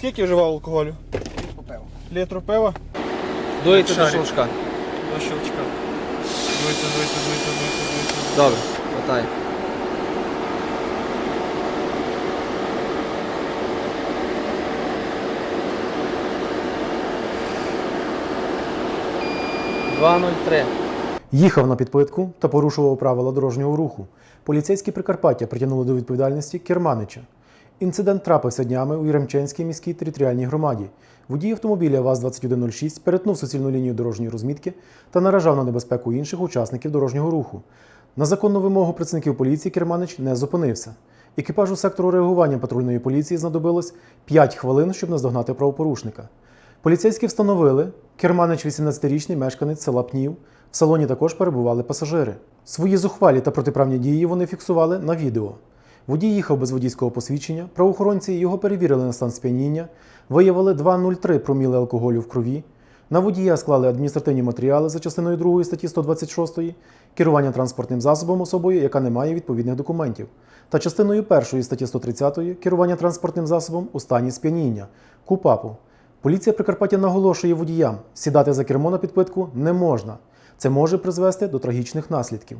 Скільки вживав алкоголю? Попив. Літру пива? Дуйте до щелчка. До щелчка. Дуйте, дуйте, дуйте, дуйте, дуйте. Добре, хватай. Два нуль три. Їхав на підпитку та порушував правила дорожнього руху. Поліцейські Прикарпаття притягнули до відповідальності Керманича. Інцидент трапився днями у Яремченській міській територіальній громаді. Водій автомобіля ВАЗ-2106 перетнув суцільну лінію дорожньої розмітки та наражав на небезпеку інших учасників дорожнього руху. На законну вимогу працівників поліції Керманич не зупинився. Екіпажу сектору реагування патрульної поліції знадобилось 5 хвилин, щоб наздогнати правопорушника. Поліцейські встановили, керманич 18-річний мешканець села Пнів. В салоні також перебували пасажири. Свої зухвалі та протиправні дії вони фіксували на відео. Водій їхав без водійського посвідчення, правоохоронці його перевірили на стан сп'яніння, виявили 2,03 проміли алкоголю в крові. На водія склали адміністративні матеріали за частиною 2 статті 126 керування транспортним засобом особою, яка не має відповідних документів, та частиною 1 статті 130 керування транспортним засобом у стані сп'яніння КУПАПу. Поліція Прикарпаття наголошує водіям, сідати за кермо на підпитку не можна. Це може призвести до трагічних наслідків.